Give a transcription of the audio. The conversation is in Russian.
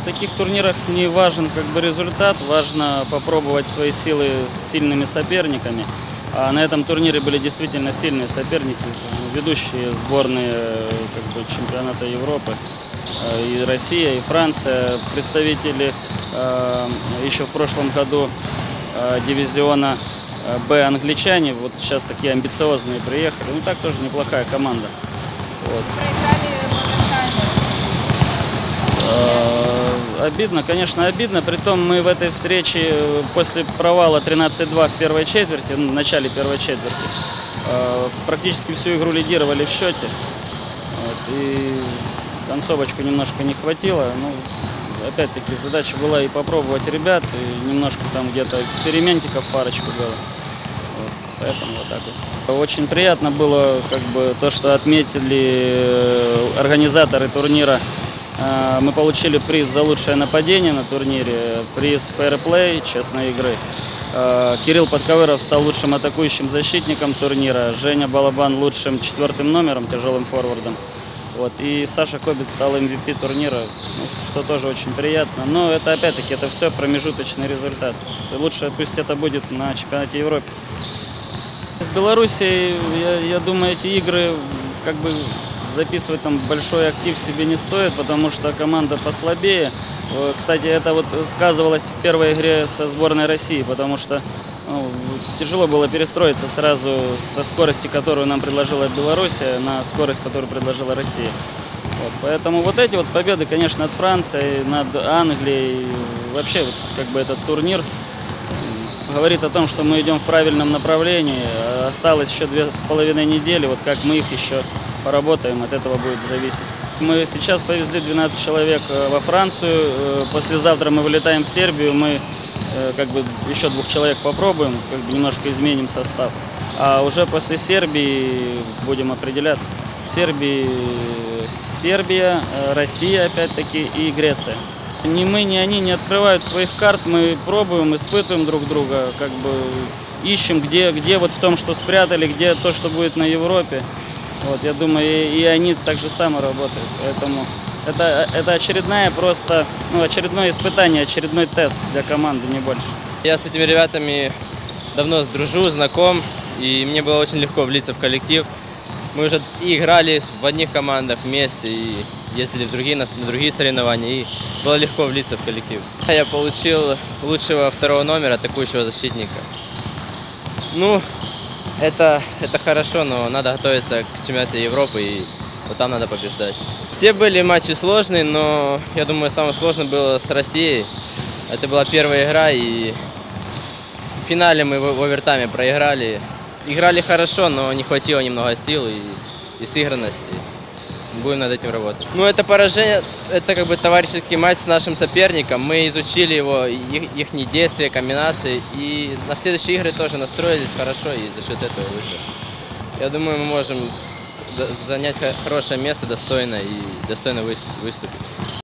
В таких турнирах не важен как бы результат, важно попробовать свои силы с сильными соперниками. А на этом турнире были действительно сильные соперники, ведущие сборные э, как бы, чемпионата Европы. Э, И Россия, и Франция, представители э, еще в прошлом году дивизиона Б англичане, вот сейчас такие амбициозные приехали. Ну так тоже неплохая команда. Вот. Обидно, конечно, обидно. Притом мы в этой встрече э, после провала 13-2 в первой четверти, в начале первой четверти, э, практически всю игру лидировали в счете. Вот, и концовочку немножко не хватило. Ну, опять-таки задача была и попробовать ребят, и немножко там где-то экспериментиков парочку было. Вот, поэтому вот так вот. Очень приятно было как бы то, что отметили э, организаторы турнира Мы получили приз за лучшее нападение на турнире, приз фэрплей, честной игры. А, Кирилл Подковыров стал лучшим атакующим защитником турнира, Женя Балабан лучшим четвертым номером, тяжелым форвардом. Вот. И Саша Кобит стал MVP турнира, ну, что тоже очень приятно. Но это опять-таки это все промежуточный результат. И лучше пусть это будет на чемпионате Европы. С Белоруссией, я, я думаю, эти игры как бы записывать там большой актив себе не стоит, потому что команда послабее. Э, Кстати, это вот сказывалось в первой игре со сборной России, потому что ну, тяжело было перестроиться сразу со скорости, которую нам предложила Белоруссия, на скорость, которую предложила Россия. Вот, поэтому вот эти вот победы, конечно, над Францией, над Англией, вообще вот как бы этот турнир говорит о том, что мы идем в правильном направлении. Осталось еще две с половиной недели, вот как мы их еще поработаем, от этого будет зависеть. Мы сейчас повезли 12 человек э, во Францию, э, послезавтра мы вылетаем в Сербию, мы э, как бы еще двух человек попробуем, как бы немножко изменим состав. А уже после Сербии будем определяться. Сербии Сербия, Россия опять-таки и Греция. Ни мы, ни они не открывают своих карт, мы пробуем, испытываем друг друга, как бы ищем, где, где вот в том, что спрятали, где то, что будет на Европе. Вот, я думаю, и, и они так же само работают. Поэтому это, это очередная просто, ну, очередное испытание, очередной тест для команды, не больше. Я с этими ребятами давно дружу, знаком, и мне было очень легко влиться в коллектив. Мы уже играли в одних командах вместе, и ездили в другие, на другие соревнования, и было легко влиться в коллектив. Я получил лучшего второго номера, атакующего защитника. Ну, это, это хорошо, но надо готовиться к чемпионату Европы, и вот там надо побеждать. Все были матчи сложные, но я думаю, самое сложное было с Россией. Это была первая игра, и в финале мы в овертайме проиграли. Играли хорошо, но не хватило немного сил и, и сыгранности. Будем над этим работать. Ну, это поражение, это как бы товарищеский матч с нашим соперником. Мы изучили его, их, их действия, комбинации. И на следующие игры тоже настроились хорошо и за счет этого вышли. Я думаю, мы можем занять хо- хорошее место достойно и достойно выс- выступить.